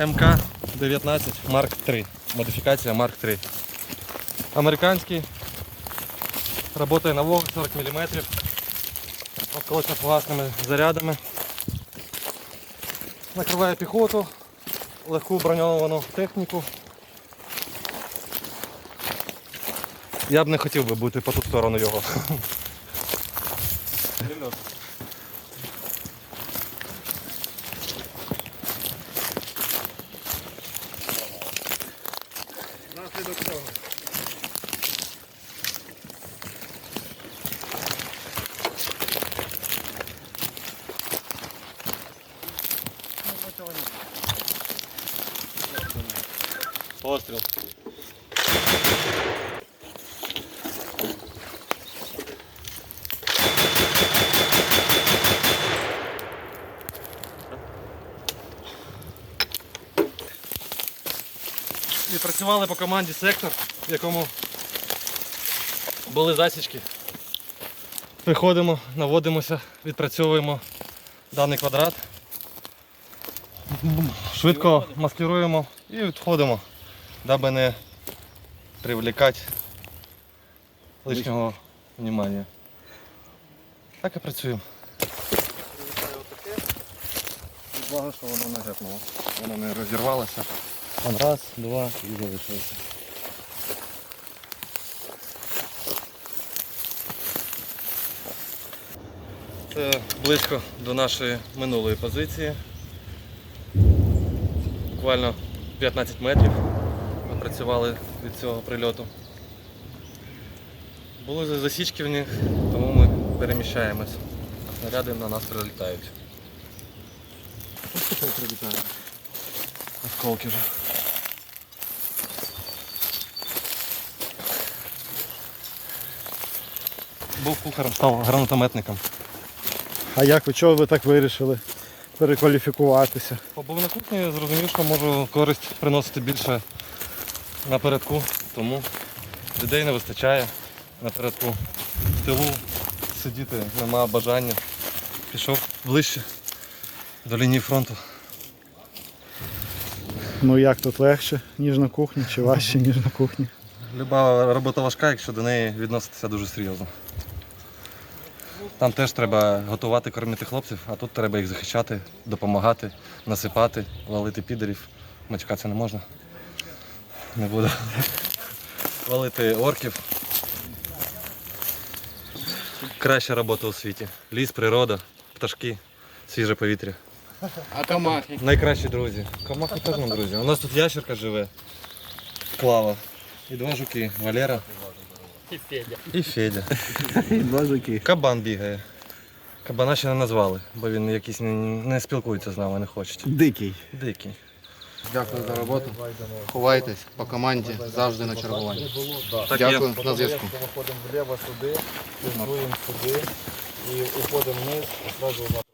МК-19 Марк 3. Модифікація Марк 3. Американський. Работає на вогу 40 мм. Осколочно-фугасними зарядами. Накриває піхоту, легку броньовану техніку. Я б не хотів би бути по ту сторону його. Постріл. Відпрацювали по команді сектор, в якому були засічки. Приходимо, наводимося, відпрацьовуємо даний квадрат. Швидко маскируємо і відходимо, даби не привлекати лишнього внимання. Так і працюємо. Благо, що воно не гепнуло. Воно не розірвалося. Там раз, два і залишилося. Це близько до нашої минулої позиції. Буквально 15 метрів ми працювали від цього прильоту. Були засічки в них, тому ми переміщаємось. А снаряди на нас прилітають. Ось. Осколки вже. Був кухарем, став гранатометником. А як ви чого ви так вирішили перекваліфікуватися? На кухні, зрозумів, що можу користь приносити більше напередку, тому людей не вистачає напередку. В тилу сидіти нема бажання. Пішов ближче до лінії фронту. Ну як тут легше, ніж на кухні, чи важче, ніж на кухні? Люба робота важка, якщо до неї відноситися дуже серйозно. Там теж треба готувати, кормити хлопців, а тут треба їх захищати, допомагати, насипати, валити підерів. Мачкатися не можна. Не буду. Валити орків. Краща робота у світі. Ліс, природа, пташки, свіже повітря. А комахи? Найкращі друзі. Камахи теж нам друзі. У нас тут ящерка живе. Клава. І два жуки. Валера. І Федя. І Федя. Два жуки. Кабан бігає. Кабана ще не назвали, бо він якийсь не, не спілкується з нами, не хоче. Дикий. Дикий. Дякую за роботу. Ховайтесь по команді завжди на чергуванні. Дякую, на зв'язку. Виходимо вліво сюди, фільтруємо сюди і уходимо вниз, і одразу завтра.